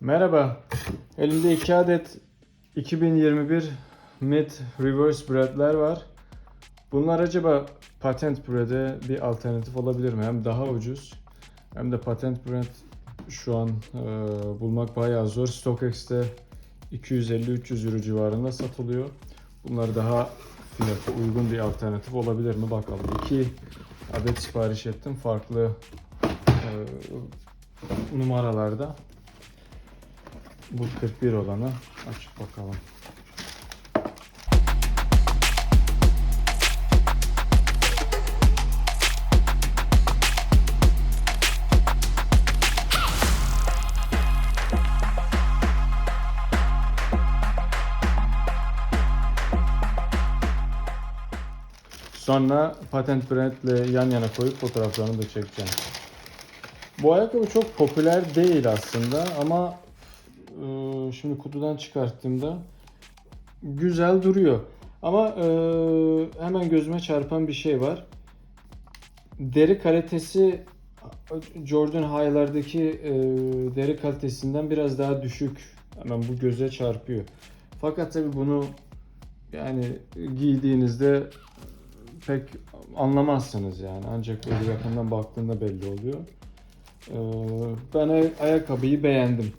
Merhaba. Elimde iki adet 2021 Mid Reverse Bread'ler var. Bunlar acaba patent bread'e bir alternatif olabilir mi? Hem daha ucuz hem de patent bread şu an e, bulmak bayağı zor. StockX'te 250-300 euro civarında satılıyor. Bunlar daha fiyatı uygun bir alternatif olabilir mi bakalım. İki adet sipariş ettim farklı e, numaralarda. Bu 41 olanı açıp bakalım. Sonra patent brandle yan yana koyup fotoğraflarını da çekeceğim. Bu ayakkabı çok popüler değil aslında ama şimdi kutudan çıkarttığımda güzel duruyor. Ama e, hemen gözüme çarpan bir şey var. Deri kalitesi Jordan High'lardaki e, deri kalitesinden biraz daha düşük. Hemen bu göze çarpıyor. Fakat tabi bunu yani giydiğinizde pek anlamazsınız yani. Ancak böyle yakından baktığında belli oluyor. Ben ay- ayakkabıyı beğendim.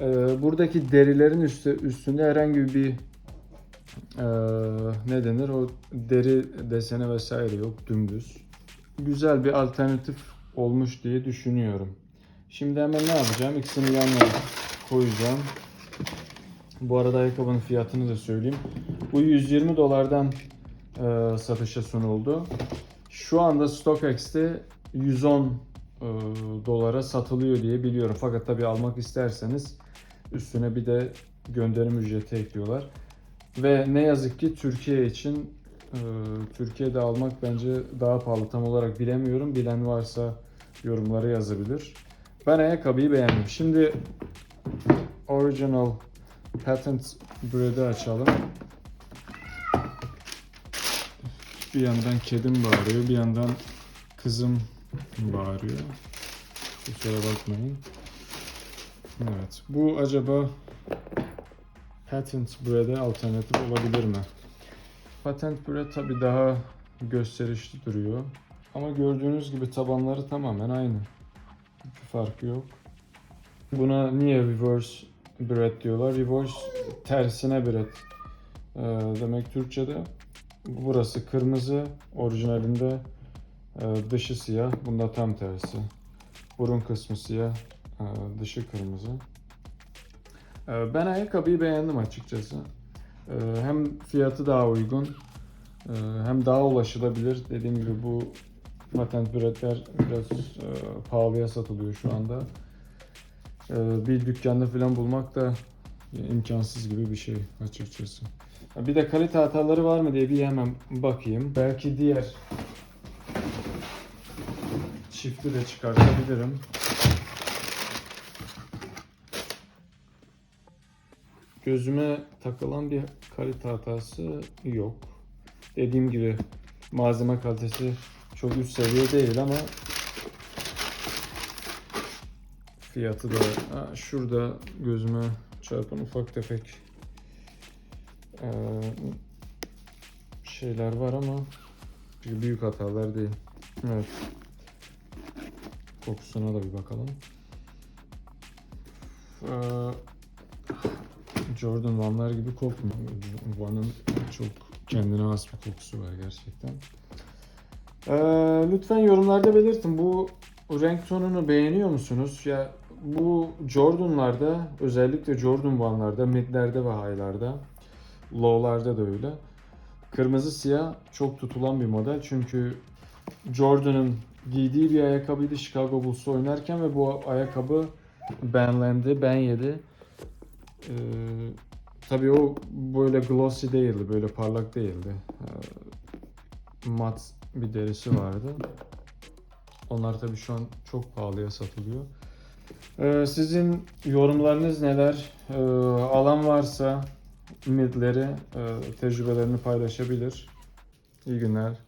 Ee, Buradaki derilerin üstü, üstünde herhangi bir ee, ne denir o deri deseni vesaire yok dümdüz. Güzel bir alternatif olmuş diye düşünüyorum. Şimdi hemen ne yapacağım? İkisini yan yana koyacağım. Bu arada ayakkabının fiyatını da söyleyeyim. Bu 120 dolardan e, satışa sunuldu. Şu anda StockX'te 110 e, dolara satılıyor diye biliyorum. Fakat tabii almak isterseniz üstüne bir de gönderim ücreti ekliyorlar. Ve ne yazık ki Türkiye için e, Türkiye'de almak bence daha pahalı. Tam olarak bilemiyorum. Bilen varsa yorumlara yazabilir. Ben ayakkabıyı beğendim. Şimdi original patent bread'i açalım. Bir yandan kedim bağırıyor, bir yandan kızım bağırıyor. Kusura bakmayın. Evet, bu acaba patent bread'e alternatif olabilir mi? Patent bread tabi daha gösterişli duruyor. Ama gördüğünüz gibi tabanları tamamen aynı. Bir farkı yok. Buna niye reverse bread diyorlar? Reverse tersine bread. Ee, demek Türkçe'de burası kırmızı, orijinalinde dışı siyah. Bunda tam tersi. Burun kısmı siyah, e, dışı kırmızı. E, ben ayakkabıyı beğendim açıkçası. Hem fiyatı daha uygun, hem daha ulaşılabilir. Dediğim gibi bu patent breadler biraz pahalıya satılıyor şu anda. Bir dükkanda falan bulmak da imkansız gibi bir şey açıkçası. Bir de kalite hataları var mı diye bir hemen bakayım. Belki diğer çifti de çıkartabilirim. Gözüme takılan bir kalite hatası yok. Dediğim gibi malzeme kalitesi çok üst seviye değil ama fiyatı da ha, şurada gözüme çarpan ufak tefek eee, şeyler var ama büyük hatalar değil. Evet. Kokusuna da bir bakalım. Eee, Jordan Van'lar gibi kokmuyor. Van'ın çok kendine has bir kokusu var gerçekten. Eee, lütfen yorumlarda belirtin. Bu renk tonunu beğeniyor musunuz? Ya bu Jordan'larda özellikle Jordan Van'larda, midlerde ve high'larda, low'larda da öyle. Kırmızı siyah çok tutulan bir model çünkü Jordan'ın giydiği bir ayakkabıydı Chicago Bulls'u oynarken ve bu ayakkabı benlendi, ben yedi. Ee, tabii o böyle glossy değildi, böyle parlak değildi. Ee, mat bir derisi vardı. Onlar tabii şu an çok pahalıya satılıyor. Ee, sizin yorumlarınız neler? Ee, alan varsa midleri, e, tecrübelerini paylaşabilir. İyi günler.